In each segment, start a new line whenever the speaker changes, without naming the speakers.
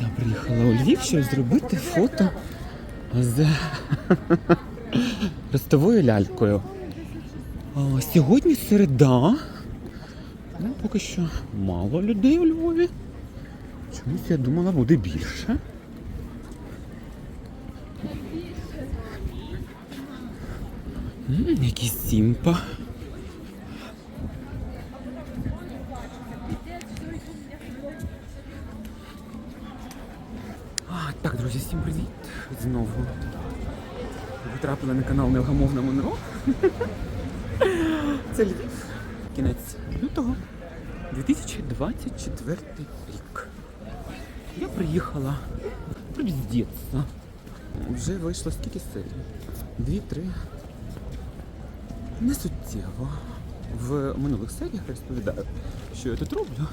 Я приїхала у Львів, щоб зробити фото з ростовою лялькою. А, сьогодні середа. Ну, поки що мало людей у Львові. Чомусь я думала буде більше. М, якийсь сімпа. Ви потрапили на канал Невгамовна Монро. Це Львів. Кінець лютого 2024 рік. Я приїхала прибіздеться. Вже вийшло скільки серій? Дві-три. Не суттєво. В минулих серіях розповідаю, що я тут роблю.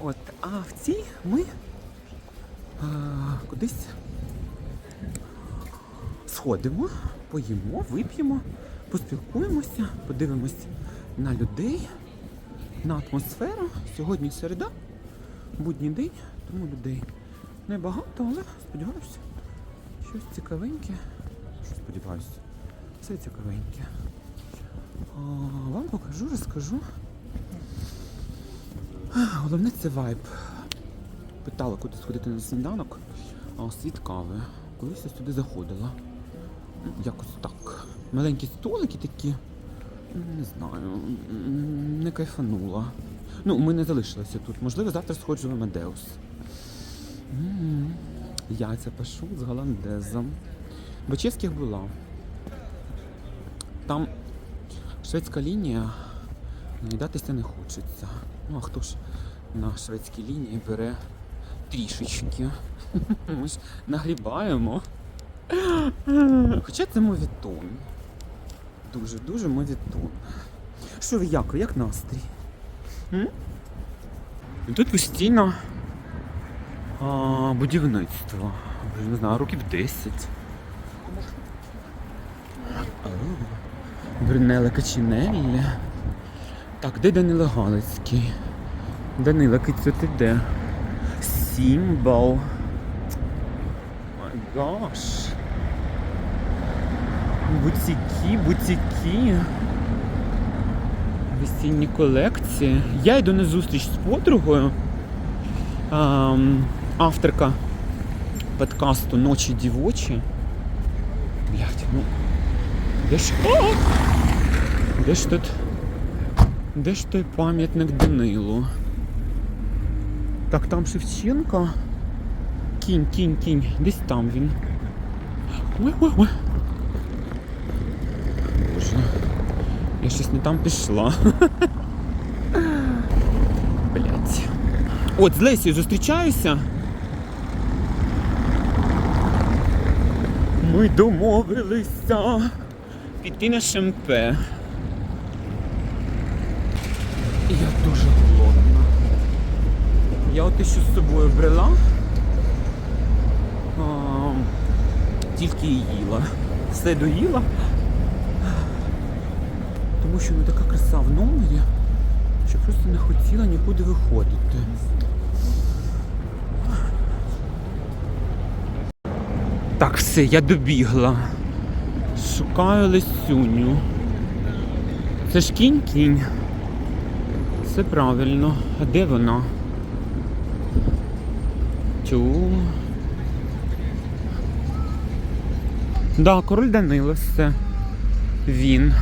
От, а в цій ми а, кудись сходимо, поїмо, вип'ємо, поспілкуємося, подивимось на людей, на атмосферу. Сьогодні середа, будній день, тому людей небагато, але сподіваюся, щось цікавеньке. Що сподіваюся, все цікавеньке. А, вам покажу, розкажу. Головне це вайб. Питала, куди сходити на сніданок, а світ кави. Колись я сюди заходила. Якось так. Маленькі столики такі. Не знаю, не кайфанула. Ну, ми не залишилися тут. Можливо, завтра сходжу в Амадеус. Яйця пашу з голландезом. В Чеських була. Там шведська лінія, наїдатися не хочеться. Ну а хто ж на шведській лінії бере трішечки? Ми ж нагрібаємо. Хоча це мовітон. Дуже-дуже мовітон. Що ви як? Як настрій? М? Тут постійно а, будівництво. Не знаю, років 10. Брунелла Качинеллі. Так, де Данило Галицький? Данила, кицю ти де? Сімбал. Май гаш. Бутіки, бутіки. Весінні колекції. Я йду на зустріч з подругою. Ам, авторка подкасту Ночі дівочі. Блять, ну. Де ж. О! Де ж тут? Де ж той пам'ятник Данилу? Так, там Шевченко. Кінь, кінь, кінь. Десь там він. Ой, Боже. Я щось не там пішла. Блять. От з Лесією зустрічаюся. Ми домовилися піти на ШМП. Я дуже голодна. Я от що з собою брела. А, тільки і їла. Все доїла. Тому що ну така краса в номері, що просто не хотіла нікуди виходити. Так, все, я добігла. Шукаю Лисюню. Це ж кінь кінь. Все правильно. А де вона? Тю. Да, король Данило все. Він.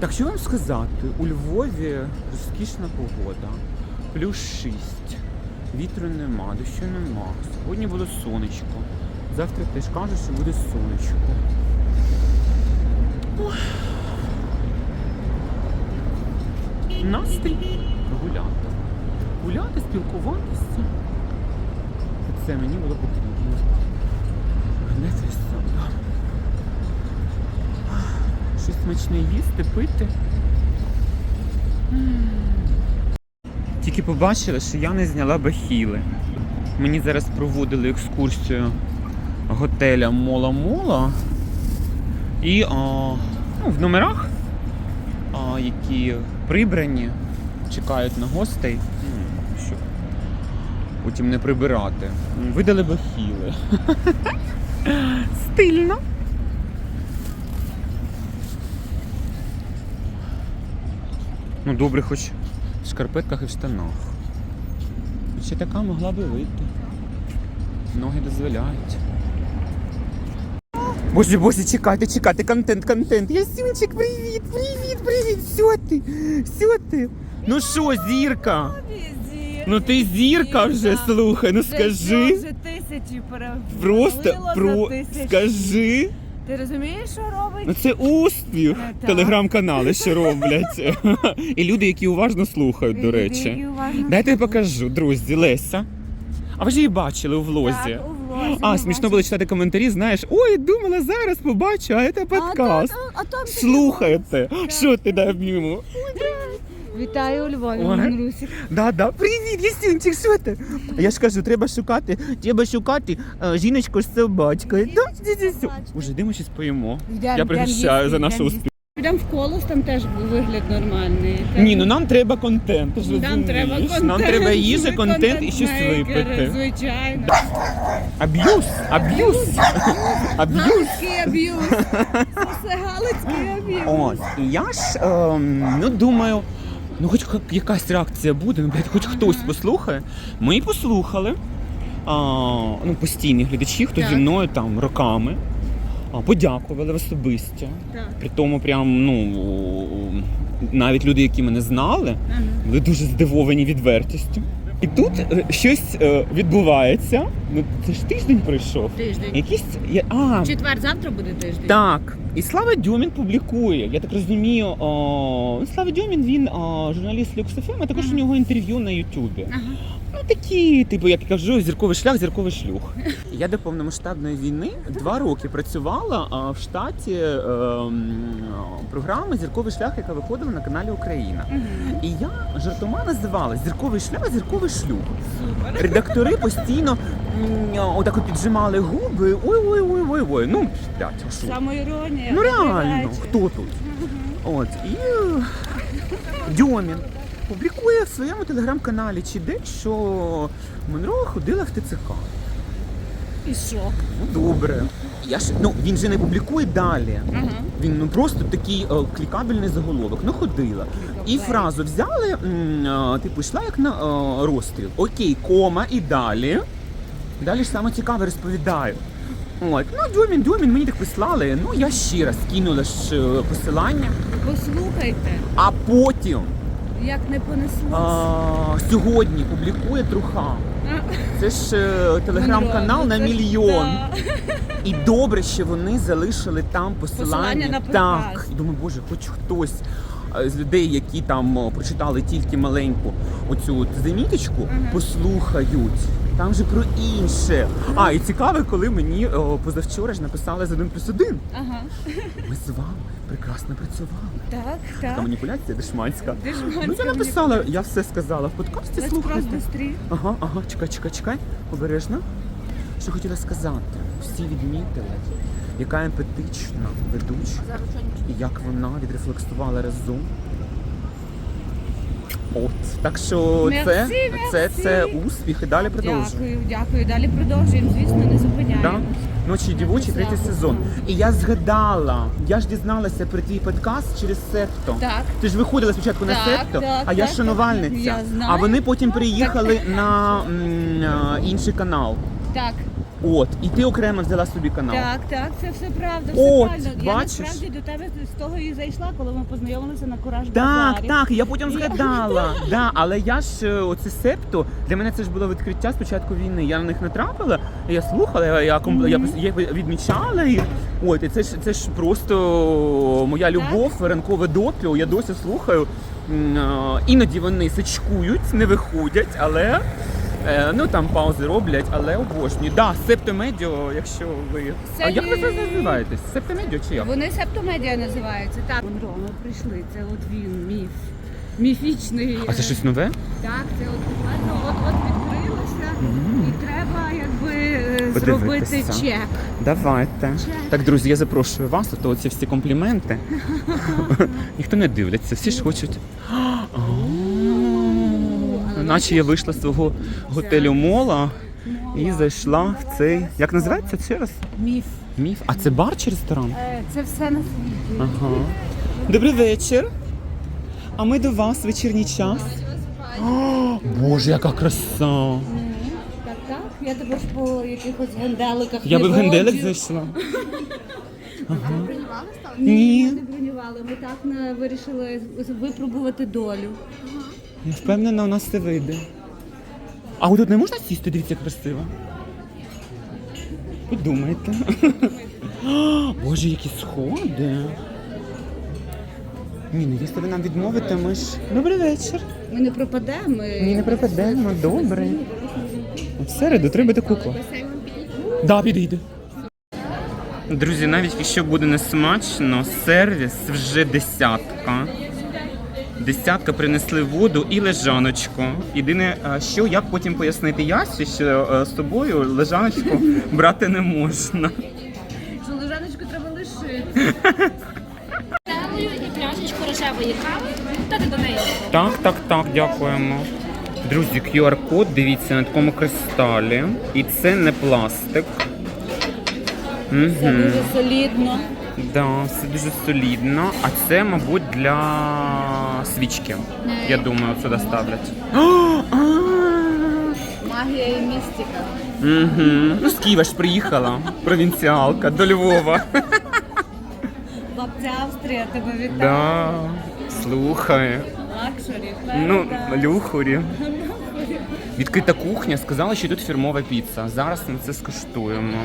Так що вам сказати? У Львові розкішна погода. Плюс 6. Вітру нема, дощу нема. Сьогодні було сонечко. Завтра теж кажуть, що буде сонечко. Ой. Настрій гуляти. Гуляти, спілкуватися. Це мені було потрібно. Щось смачне їсти, пити. Тільки побачила, що я не зняла бахіли. Мені зараз проводили екскурсію готеля Мола Мола. І а, ну, в номерах, а, які прибрані, чекають на гостей, ну, щоб потім не прибирати. Видали бахіли. Стильно. Ну, добре, хоч в шкарпетках і в штанах. Ще така могла би вийти. Ноги дозволяють. Боже, боже, чекайте, чекайте, контент, контент. Ясюнчик, привіт, привіт, привіт. Все ти, все ти. Ну що, зірка? Ну ти зірка вже, слухай, ну скажи.
Вже тисячі перевалило
Просто про скажи.
Ти розумієш, що робить?
Ну це успіх.
Е, так.
Телеграм-канали що роблять. І люди, які уважно слухають, до речі. Дайте я покажу, друзі, Леся. А ви ж її бачили у влозі.
Так, у влозі
А,
ми
смішно було читати коментарі, знаєш, ой, думала, зараз побачу, а це подкаст.
А, а, а там
Слухайте, що ти дай обніму?
було. Вітаю у Львові. Мандрусик.
Да, да, привіт, Єсюнчик, що ти? Я ж кажу, треба шукати, треба шукати е, жіночку з собачкою. Да. Уже йдемо щось поїмо. Я пригощаю
йдем
за наш успіх.
їсти. Йдемо в колос, там теж вигляд нормальний.
Ні, ну нам треба контент. ти ж
Нам
розумієш.
треба контент.
Нам треба їжа,
Ми
контент і щось
контент-мейкери,
випити.
Звичайно.
Аб'юз, аб'юз, аб'юз.
Галицький аб'юз. Це все Галицький аб'юз.
От, і я ж ем, ну думаю, хоч якась реакція буде, ну блядь, хоч хтось послухає. Ми послухали. А, ну, постійні глядачі, хто
Так.
зі мною там роками. А, подякували особисто.
Так.
При тому, прям, ну навіть люди, які мене знали, були дуже здивовані відвертістю. І тут е, щось е, відбувається. Ну, це ж тиждень пройшов.
Тиждень.
Якісь. я- А,
Четвер завтра буде тиждень.
так, і Слава Дьомін публікує. Я так розумію, о, Слава Дьомін, він о, журналіст Люксофем, а також
Ага.
у нього інтерв'ю на Ютубі.
Ага.
Ну такі, типу, як я кажу, зірковий шлях, зірковий шлюх. Я до повномасштабної війни два роки працювала в штаті е, програми Зірковий шлях, яка виходила на каналі Україна. І я жартома називала Зірковий шлях, зірковий шлюх. Редактори постійно отак піджимали губи. Ой, ой, ой, ой, ой. Ну, блядь, а що?
Самоіронія.
Ну реально, хто тут? От і е, Дьомін публікує в своєму телеграм-каналі чи де, що Монро ходила в ТЦК.
І що?
Ну добре. Я ж ну він же не публікує далі.
Ага.
Він ну просто такий е, клікабельний заголовок. Ну ходила. І фразу взяли, м, е, типу, йшла як на е, розстріл. Окей, кома і далі. Далі ж саме цікаве розповідаю. От, ну Дюмін, Дюмін, мені так прислали. Ну я ще раз кинула ж е, посилання,
Послухайте,
а потім
як не понеслося.
а, сьогодні публікує Труха. Це ж е, телеграм-канал на
ну це ж
мільйон. І добре, що вони залишили там посилання.
Посилання на
так. І думаю, боже, хоч хтось е, з людей, які там прочитали тільки маленьку оцю от заміточку, послухають. Там же про інше. А, і цікаво, коли мені о, позавчора ж написали з один плюс один.
Ага.
Ми з вами прекрасно працювали.
Так,
Та
так.
маніпуляція дешманська.
Дешманська
Ну я написала, я все сказала в подкасті.
Let's cross
Слухайте.
the street.
Ага, ага, чекай, чекай, чекай. Обережно. Що хотіла сказати? Всі відмітили, яка емпатична ведуча і як вона відрефлексувала разом. От. Так що
Мерсі,
це, це,
мерсі.
це успіх і далі продовжуємо.
Дякую, дякую. Далі продовжуємо, звісно, не зупиняємо.
Да? Ночі дівочі, третій сезон. І я згадала, я ж дізналася про твій подкаст через Септо.
Так.
Ти ж виходила спочатку на
Так,
Септо,
так,
а я
так,
шанувальниця.
я знаю.
А вони потім приїхали на м, інший канал.
Так,
От, і ти окремо взяла собі канал.
так, так, це все правда, все
От,
правильно. Я
бачиш?
насправді до тебе з того і зайшла, коли ми познайомилися на кураж
Так,
базарі.
так, я потім згадала. да, але я ж е, оце септо, для мене це ж було відкриття з початку війни. Я на них натрапила, я слухала, я, я, комп- я, пос- я відмічала їх. От, і це ж це ж просто моя любов, ранкове допіо, я досі слухаю. М, е, Іноді вони сачкують, не виходять, але. Е, Ну там паузи роблять, але обожнюю. Да, септомедіо, якщо ви. А
Це
як ви зараз називаєтесь? Септомедіо чи як?
Вони септомедіа називаються. Так, Монро, ми прийшли. Це от він, міф. Міфічний.
А це
е,
щось нове?
Так, це от буквально от от відкрилося,
Мгм.
і треба якби е,
Подивитися.
зробити чек.
Давайте. Так, друзі, я запрошую вас, а то ці всі компліменти. Ніхто не дивляться, всі ж хочуть.
Але
наче я вийшла з свого готелю мола і зайшла в цей. Як називається ще раз?
Міф.
Міф. А це бар чи ресторан?
Е, Це все на світі.
Ага. Добрий вечір. А ми до вас вечірній час. О, Боже, яка краса!
Так, так. Я тебе ж по якихось генделиках.
Я би в генделик зайшла.
Ні,
Ні.
ми не бронювали. Ми так на, вирішили випробувати долю.
Я впевнена, у нас все вийде. А тут не можна сісти, дивіться, як красиво. Подумайте. Боже, які сходи. Ні, ну якщо ви нам відмовите, ми ж. Добрий вечір.
Ми не пропадемо. Ми...
Ні, не припадемо, добре. В середу треба таку куклу. Да, підійде. Друзі, навіть якщо буде не смачно, сервіс вже десятка. Десятка принесли воду і лежаночку. Єдине, що як потім пояснити Ясі, що е, з собою лежаночку брати не можна.
Що лежаночку треба лишити.
Кавою і пляшечку рожевої кави. Дати до неї.
Так, так, так, дякуємо. Друзі, QR-код, дивіться на такому кристалі. І це не пластик.
Це
Угу.
дуже солідно.
Да, все дуже солідно. А це, мабуть, для свічки. Я думаю, сюди ставлять.
Магія і містика.
Угу. Ну, з Києва ж приїхала, провінціалка, до Львова.
Бабця Австрія тебе вітає.
Да. Слухай.
Лакшері.
Ну,
правда.
люхурі. Відкрита кухня, сказала, що тут фірмова піца. Зараз ми це скуштуємо.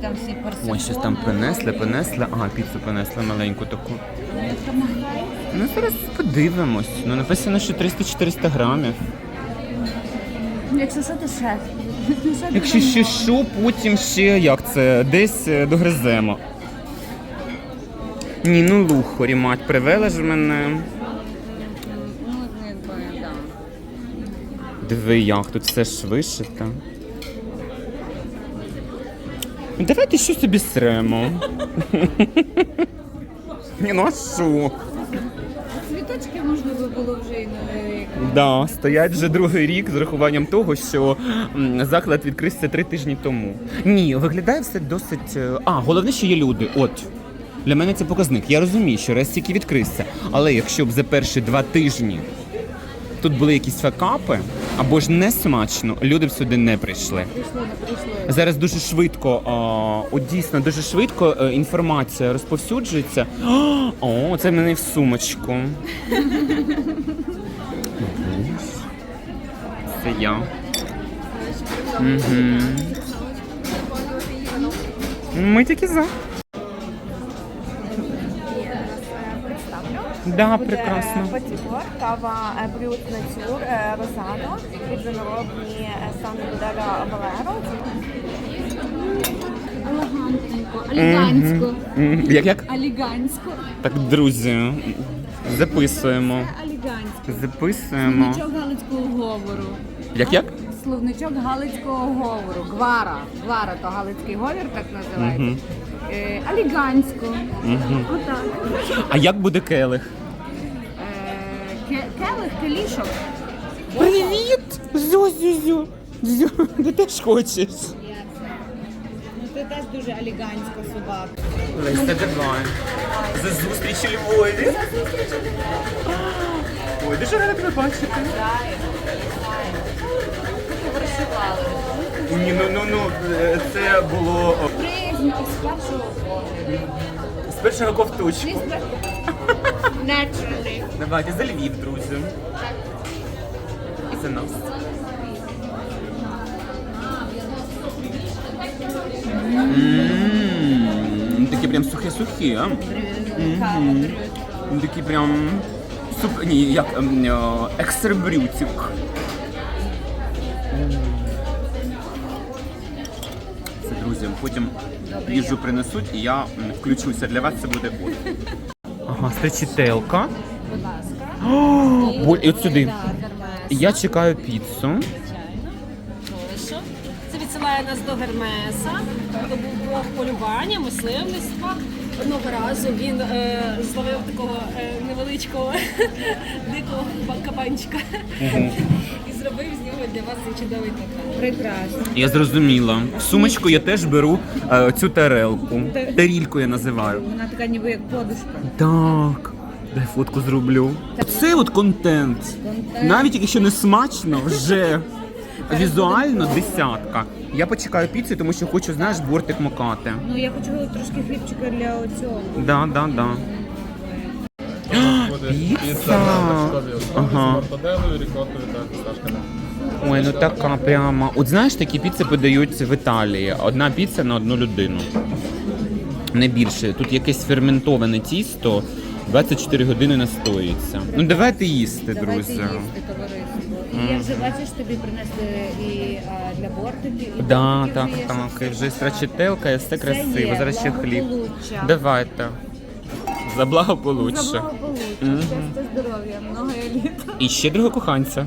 Там всі персони.
Ой, щось там принесли, принесли. Ага, піцу принесли маленьку таку. Ну, зараз подивимось. Ну, написано, що 300-400 грамів.
Якщо що, то. Шеф
Якщо ще що, потім ще як це, десь е, догриземо. Ні, ну лухорі, мать, привела ж мене.
Ну, да.
Диви, як тут все ж вишито. Давайте щось собі сремо. Ні, ну а що?
Цвіточки можна би було вже і не
Да, стоять вже другий рік з рахуванням того, що м, заклад відкрився три тижні тому. Ні, виглядає все досить. е, А, головне, що є люди. От. Для мене це показник. Я розумію, що раз тільки відкрився. Але якщо б за перші два тижні тут були якісь факапи, або ж не смачно, люди б сюди не прийшли. Зараз дуже швидко, а, от дійсно дуже швидко е, інформація розповсюджується. О, це в мене в сумочку. Це я. Угу. Ми тільки за. Да, прекрасно.
Патігор, кава е, Брют Натюр, е, Розано, від виноробні е, Моделя Валеро.
Елегантненько, алігансько.
Мгм. Як як?
Алігансько.
Так, друзі, записуємо.
Алігансько.
Записуємо.
Словничок галицького говору.
Як як?
Словничок галицького говору. Гвара. Гвара то галицький говор так називається. Е. Отак.
А як буде келих?
Е, ке- келих, келішок.
Привіт! Зю-зю-зю. Зю, ти теж хочеш.
Ну ти теж дуже аліганська собака.
Леся, давай. За зустріч у Львові. Ой, дуже рада тебе бачити. Ні, ну, ну, ну, е, це було о,
Призм із першого
з першого ковточку.
Naturally.
Давайте за Львів, друзі. І за нас. Ммм, Такі прям сухі-сухі, а? Мгм. Такі прям суп... Ні, як ем, е, екстрабрютик. Це, потім їжу принесуть і я включуся. Для вас це буде бот. Ага, стречителка.
Будь ласка.
Бо, і от сюди. Я чекаю піцу.
Звичайно. Це відсилає нас до Гермеса, до двох полювання, мисливництва. Одного разу він е, зловив такого е, невеличкого дикого ба- кабанчика і зробив з нього для вас цей чудовий токар.
Прекрасно.
Я зрозуміла. В сумочку я теж беру е, цю тарелку. Тарільку я називаю.
Вона така ніби як подушка.
Так. Дай фотку зроблю. Це от контент.
Контент.
Навіть якщо не смачно, вже візуально десятка. Я почекаю піцу, тому що хочу, знаєш, бортик макати.
Ну я хочу трошки хлібчика для оцього.
Да, да, да. Піца! Ага.
з мортаделою, рікотою та фісташками.
Ой, ну така прямо. От знаєш, такі піци подають в Італії. Одна піца на одну людину. Не більше. Тут якесь ферментоване тісто 24 години настоїться. Ну давайте їсти,
Давайте
друзі.
їсти, товариство. І я вже бачиш, тобі принесли і а, для бортиків, і
Да,
бортиків
так,
є
так. І вже страчителка, і все
Це
красиво.
є,
Зараз ще хліб.
благополуччя.
Давайте. За благополуччя.
За благополуччя. Щастя, здоров'я, много літ.
І ще щедрого коханця.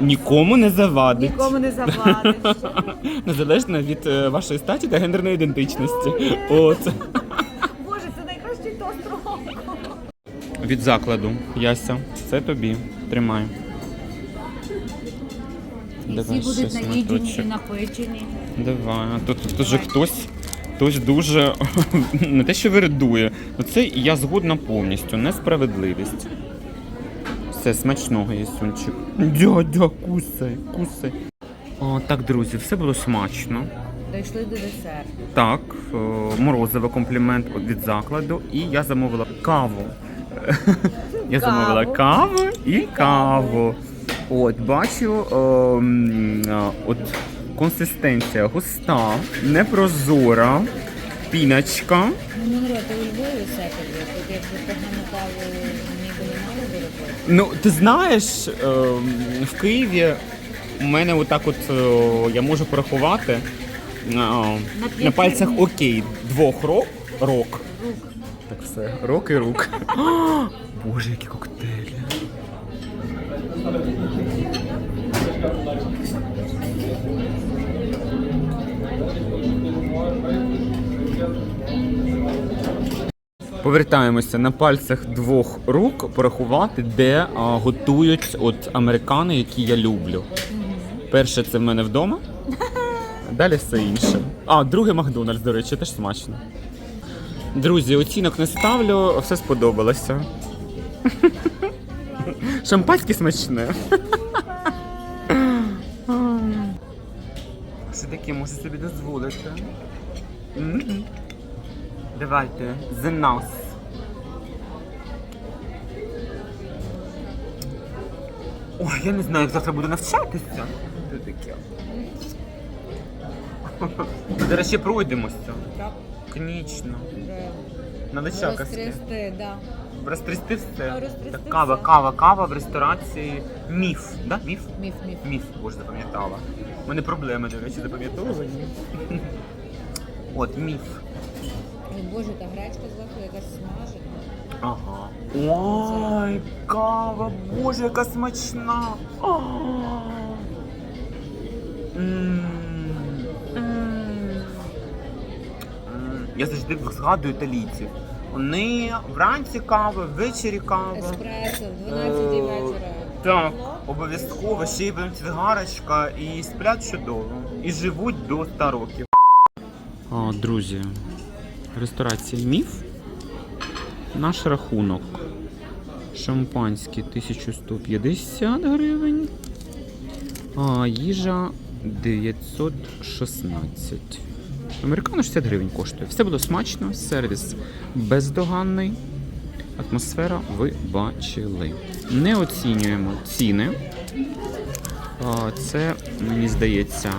Нікому не завадить.
Нікому не завадить.
Незалежно від е, вашої статі та гендерної ідентичності. От.
Боже, це найкращий тост року.
Від закладу. Яся, це тобі. Тримай.
І
Давай
всі будуть наїджені і
шматочок.
напечені.
Давай. А Тут, тут же хтось. Хтось дуже не те, що виридує, ну це я згодна повністю. Несправедливість. Все смачного, Ясюнчик. Дядя, кусай, кусай. О, так, друзі, все було смачно.
Дійшли до десерту.
Так, е, морозиво комплімент від закладу. І я замовила каву. Я замовила каву і каву. От, бачу, е, м, е, от консистенція густа, непрозора, піночка.
Ну, Монро, ти у Львові все тобі. Тут якби погану каву ніби не мало би робити.
Ну, ти знаєш, е, в Києві у мене отак от е, я можу порахувати е, на пальцях окей, двох рок. Рок. Так все, рок і рук. Боже, які коктейлі. Повертаємося на пальцях двох рук порахувати, де а, готують от американи, які я люблю. Перше це в мене вдома, далі все інше. А, друге Макдональдс, до речі, теж смачно. Друзі, оцінок не ставлю, все сподобалося. Шампанське смачне. Що таке можу собі дозволити? Давайте, за нас. Ой, я не знаю, як завтра буду навчатися. Це таке. Зараз ще пройдемося.
Так.
Конечно. Надо чакати.
розтрясти, да.
Розтрясти все.
Розтрясти
Так, кава,
все.
кава, кава в ресторації. Міф. Да? Міф?
Міф, міф.
Міф, боже, запам'ятала. У мене проблеми, до речі, запам'ятовувані. От, міф.
Боже, та гречка зверху якась смажена.
Ага. Ой, кава, боже, яка смачна. А. М. М. М. Я завжди згадую італійців. Вони вранці кава, ввечері кава.
Еспресо в 12 вечора.
Так, обов'язково ще й беруть цигарочка і сплять чудово. І живуть до 100 років. А, друзі, ресторація Міф. Наш рахунок. Шампанське 1150 гривень. А їжа 916. Американо 60 гривень коштує. Все було смачно, сервіс бездоганний. Атмосфера ви бачили. Не оцінюємо ціни. Це, мені здається,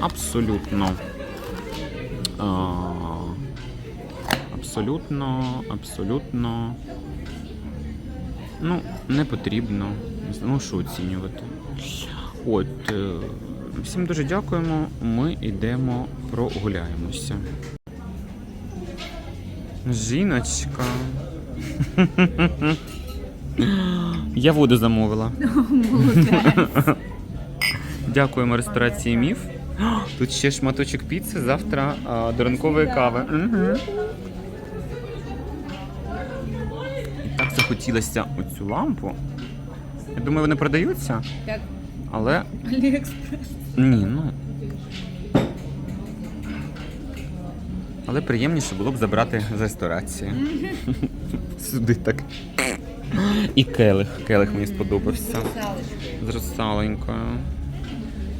абсолютно. Абсолютно, абсолютно. Ну, не потрібно. Ну, що оцінювати. От. е, Всім дуже дякуємо. Ми йдемо прогуляємося. Жіночка. Я воду замовила. Дякуємо ресторації Міф. Тут ще шматочок піци, завтра а, до ранкової кави. Угу. Захотілося оцю лампу. Я думаю, вони продаються,
Так,
але
Аліекспрес.
ні, ну. Але приємніше було б забрати з ресторації. Сюди так. І келих. Келих мені сподобався. З русаленькою.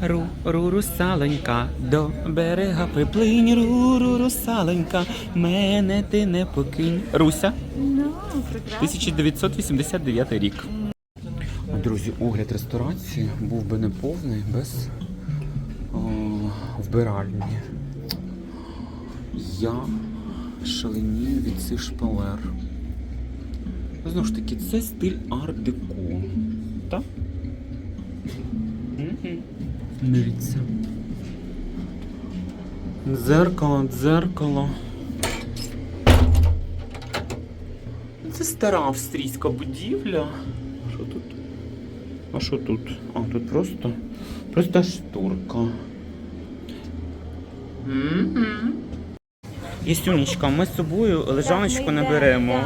Ру, ру, русаленька, до берега приплинь, ру, ру, русаленька, мене ти не покинь. Руся,
Ну, прекрасно.
1989 рік. Друзі, огляд ресторації був би неповний без о, вбиральні. Я шаленію від цих шпалер. Знову ж таки, це стиль арт-деко. Так? Мгм. Дивіться. Дзеркало, дзеркало. Це стара австрійська будівля. Що тут? А що тут? А, тут просто. Просто шторка. М-м. Єсюнечка, ми з собою лежаночку не беремо.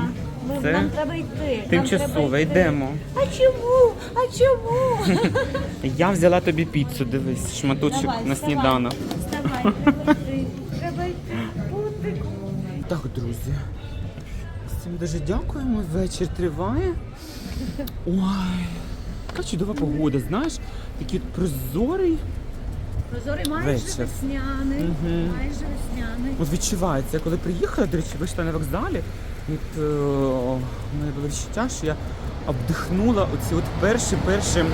Ми,
Це
нам треба йти. нам
Тимчасово
треба
йдемо.
А чому? А чому?
Я взяла тобі піцу, дивись, шматочок
Давай,
на
вставай.
сніданок.
Вставай, треба йти. Треба йти.
Так, друзі. Всім дуже дякуємо. Вечір триває. Ой, яка чудова погода, знаєш, такий от прозорий.
Прозорий майже
Вечір.
весняний. Майже весняний.
От відчувається, я коли приїхала, до речі, вийшла на вокзалі, от, е, мене було відчуття, що я обдихнула оці от перші перші м,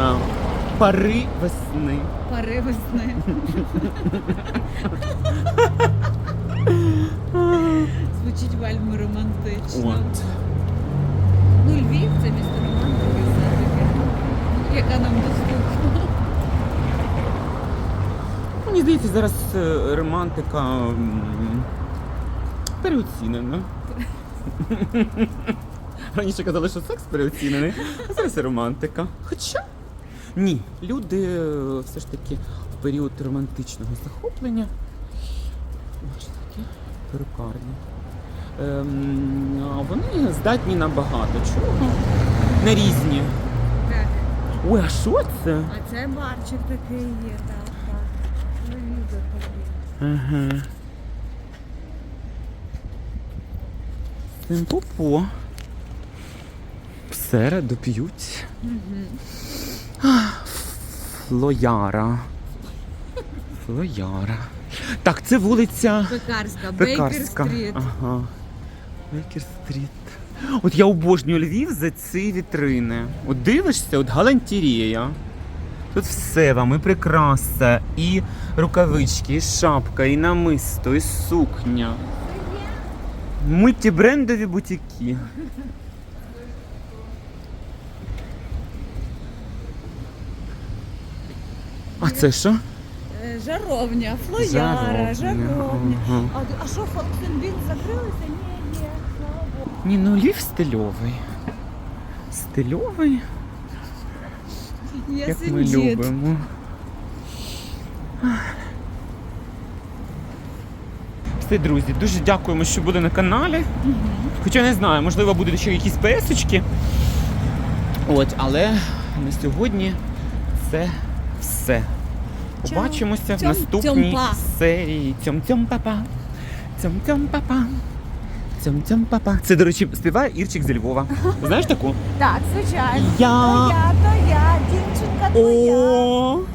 а, пари весни.
Пари весни. Звучить вельми романтично.
От.
Ну, Львів це місто романтики все-таки, яка нам доступна.
Мені здається, зараз е, романтика м, переоцінена. Раніше казали, що секс переоцінений, а зараз романтика. Хоча ні, люди е, все ж таки в період романтичного захоплення. Ось такі перукарні. Ем, вони здатні на багато чого. На різні.
Так.
Ой, а що це?
А це барчик такий є, так, так.
Ага. Симпопо. В середу п'ють. Флояра. Флояра. Так, це вулиця
Пекарська,
Пекарська.
Бейкер-стріт.
Ага. Бейкер стріт. От я обожнюю Львів за ці вітрини. От дивишся, от галантерія. Тут все вам, і прикраса, і рукавички, і шапка, і намисто, і сукня. Мультибрендові бутіки. А це що?
Е, Жаровня, флояра,
Жаровня, ага.
А, а що, Фолксенбін закрилися? Ні, ні, слава Богу.
Ні, ну Львів стильовий. Стильовий, як ми любимо. Все, друзі, дуже дякуємо, що були на каналі. Хоча не знаю, можливо, будуть ще якісь песочки. От, але на сьогодні це все. Побачимося в наступній серії. Цьом-цьом папа. Цьом-цьом папа. Цьом-цьом папа. Це, до речі, співає Ірчик зі Львова. Знаєш таку?
Так, звичайно.
Я.
То я, то я, дівчинка, то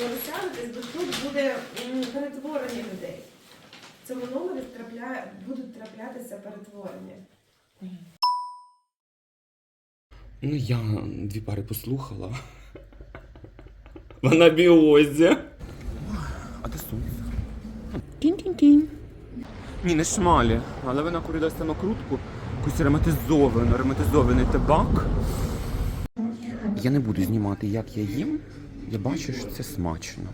Розсядетесь, бо тут буде перетворення людей. В цьому номері будуть траплятися перетворення.
Ну, я дві пари послухала. Вона біозі. А де сонце? Тін-тін-тін. Ні, не шмалі, але вона курила самокрутку, якусь ароматизовану, ароматизований табак. Я не буду знімати, як я їм. Я бачу, що це смачно.